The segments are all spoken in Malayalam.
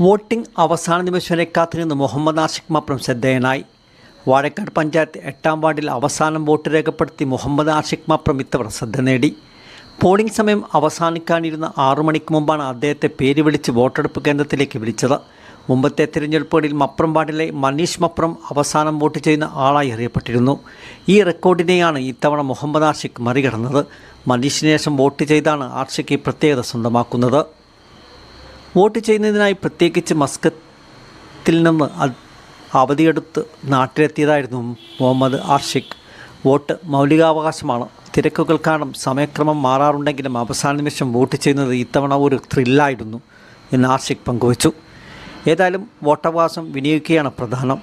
വോട്ടിംഗ് അവസാന നിമിഷം വരെ കാത്തിരുന്ന് മുഹമ്മദ് ആഷിഖ് മാപ്രം ശ്രദ്ധേയനായി. വാഴക്കാട് പഞ്ചായത്ത് എട്ടാം വാർഡിൽ അവസാനം വോട്ട് രേഖപ്പെടുത്തി മുഹമ്മദ് ആഷിഖ് മാപ്രം ഇത്തവണ ശ്രദ്ധ നേടി. പോളിംഗ് സമയം അവസാനിക്കാനിരുന്ന ആറു മണിക്ക് മുമ്പാണ് അദ്ദേഹത്തെ പേര് വിളിച്ച് വോട്ടെടുപ്പ് കേന്ദ്രത്തിലേക്ക് വിളിച്ചത്. മുമ്പത്തെ തിരഞ്ഞെടുപ്പുകളിൽ മപ്രം വാർഡിലെ മനീഷ് മപ്രം അവസാനം വോട്ട് ചെയ്യുന്ന ആളായി അറിയപ്പെട്ടിരുന്നു. ഈ റെക്കോർഡിനെയാണ് ഇത്തവണ മുഹമ്മദ് ആഷിഖ് മറികടന്നത്. മനീഷിന് ശേഷം വോട്ട് ചെയ്താണ് ആഷിഖ് ഈ പ്രത്യേകത സ്വന്തമാക്കുന്നത്. വോട്ട് ചെയ്യുന്നതിനായി പ്രത്യേകിച്ച് മസ്കത്തിൽ നിന്ന് അവധിയെടുത്ത് നാട്ടിലെത്തിയതായിരുന്നു മുഹമ്മദ് ആർഷിഖ്. വോട്ട് മൗലികാവകാശമാണ്. തിരക്കുകൾ കാരണം സമയക്രമം മാറാറുണ്ടെങ്കിലും അവസാന നിമിഷം വോട്ട് ചെയ്യുന്നത് ഇത്തവണ ഒരു ത്രില്ലായിരുന്നു എന്ന് ആർഷിഖ് പങ്കുവച്ചു. ഏതായാലും വോട്ടവകാശം വിനിയോഗിക്കുകയാണ് പ്രധാനം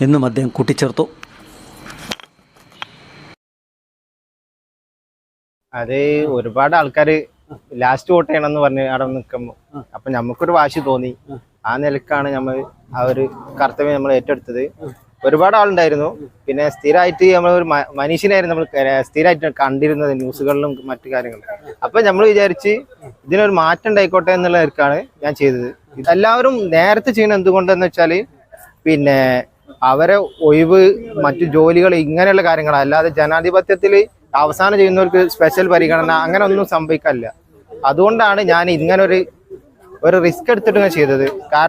എന്നും അദ്ദേഹം കൂട്ടിച്ചേർത്തു. അത് ഒരുപാട് ആൾക്കാര് ലാസ്റ്റ് വോട്ട് ചെയ്യണം എന്ന് പറഞ്ഞ് അവിടെ നിൽക്കുമ്പോ അപ്പൊ നമുക്കൊരു വാശി തോന്നി. ആ. നിലക്കാണ് നമ്മൾ ആ ഒരു കർത്തവ്യം നമ്മൾ ഏറ്റെടുത്തത്. ഒരുപാട് ആളുണ്ടായിരുന്നു. പിന്നെ സ്ഥിരമായിട്ട് നമ്മൾ ഒരു മനുഷ്യനായിരുന്നു മനീഷിനായിരുന്നു നമ്മൾ സ്ഥിരമായിട്ട് കണ്ടിരുന്നത് ന്യൂസുകളിലും മറ്റു കാര്യങ്ങളും അപ്പൊ നമ്മൾ വിചാരിച്ച് ഇതിനൊരു മാറ്റം ഉണ്ടായിക്കോട്ടെ എന്നുള്ള നിലക്കാണ് ഞാൻ ചെയ്തത്. ഇതെല്ലാവരും നേരത്തെ ചെയ്യുന്നത് എന്തുകൊണ്ടെന്ന് വെച്ചാൽ പിന്നെ അവരെ ഒഴിവ് മറ്റു ജോലികൾ ഇങ്ങനെയുള്ള കാര്യങ്ങളാണ് അല്ലാതെ ജനാധിപത്യത്തിൽ അവസാനം ചെയ്യുന്നവർക്ക് സ്പെഷ്യൽ പരിഗണന അങ്ങനെ ഒന്നും സംഭവിക്കാനില്ല അതുകൊണ്ടാണ് ഞാൻ ഇങ്ങനൊരു ഒരു റിസ്ക് എടുത്തിട്ട് ചെയ്തത്. കാരണം